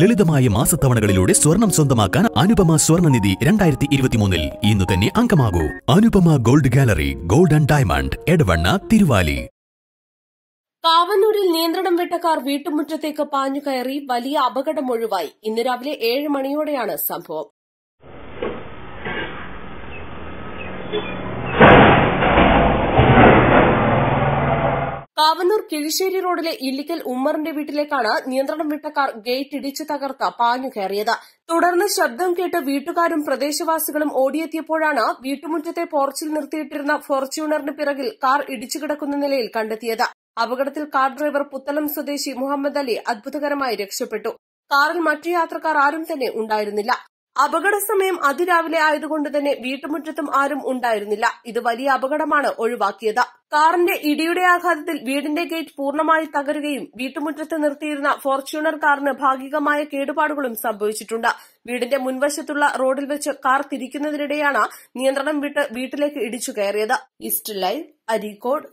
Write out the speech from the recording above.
ലളിതമായ മാസത്തവണകളിലൂടെ സ്വർണം സ്വന്തമാക്കാൻ അനുപമ സ്വർണനിധി രണ്ടായിരത്തി ഇരുപത്തിമൂന്നിൽ ഇന്ന് തന്നെ അംഗമാകൂ. Anupama gold gallery gold and diamond Edavanna Thiruvali. കാവന്നൂരിൽ നിയന്ത്രണം വിട്ട കാർ വീട്ടുമുറ്റത്തേക്ക് പാഞ്ഞു കയറി വലിയ അപകടം ഒഴിവായി. ഇന്ന് രാവിലെ ഏഴ് മണിയോടെയാണ് സംഭവം. കാവന്നൂർ കിഴിശ്ശേരി റോഡിലെ ഇല്ലിക്കൽ ഉമ്മറിന്റെ വീട്ടിലേക്കാണ് നിയന്ത്രണം വിട്ട കാർ ഗേറ്റ് ഇടിച്ചു തകർത്ത് പാഞ്ഞു കയറിയത്. തുടർന്ന് ശബ്ദം കേട്ട് വീട്ടുകാരും പ്രദേശവാസികളും ഓടിയെത്തിയപ്പോഴാണ് വീട്ടുമുറ്റത്തെ പോർച്ചിൽ നിർത്തിയിട്ടിരുന്ന ഫോർച്യൂണറിന് പിറകിൽ കാർ ഇടിച്ചു കിടക്കുന്ന നിലയിൽ കണ്ടെത്തിയത്. അപകടത്തിൽ കാർ ഡ്രൈവർ പുത്തലം സ്വദേശി മുഹമ്മദ് അലി അത്ഭുതകരമായി രക്ഷപ്പെട്ടു. കാറിൽ മറ്റു യാത്രക്കാർ ആരും തന്നെ ഉണ്ടായിരുന്നില്ല. അപകട സമയം അതിരാവിലെ ആയതുകൊണ്ട് തന്നെ വീട്ടുമുറ്റത്തും ആരും ഉണ്ടായിരുന്നില്ല. ഇത് വലിയ അപകടമാണ് ഒഴിവാക്കിയത്. കാറിന്റെ ഇടിയുടെ ആഘാതത്തിൽ വീടിന്റെ ഗേറ്റ് പൂർണമായി തകരുകയും വീട്ടുമുറ്റത്ത് നിർത്തിയിരുന്ന ഫോർച്യൂണർ കാറിന് ഭാഗികമായ കേടുപാടുകളും സംഭവിച്ചിട്ടുണ്ട്. വീടിന്റെ മുൻവശത്തുള്ള റോഡിൽ വെച്ച് കാർ തിരിക്കുന്നതിനിടെയാണ് നിയന്ത്രണം വിട്ട് വീട്ടിലേക്ക് ഇടിച്ചു കയറിയത്. East live Areekode.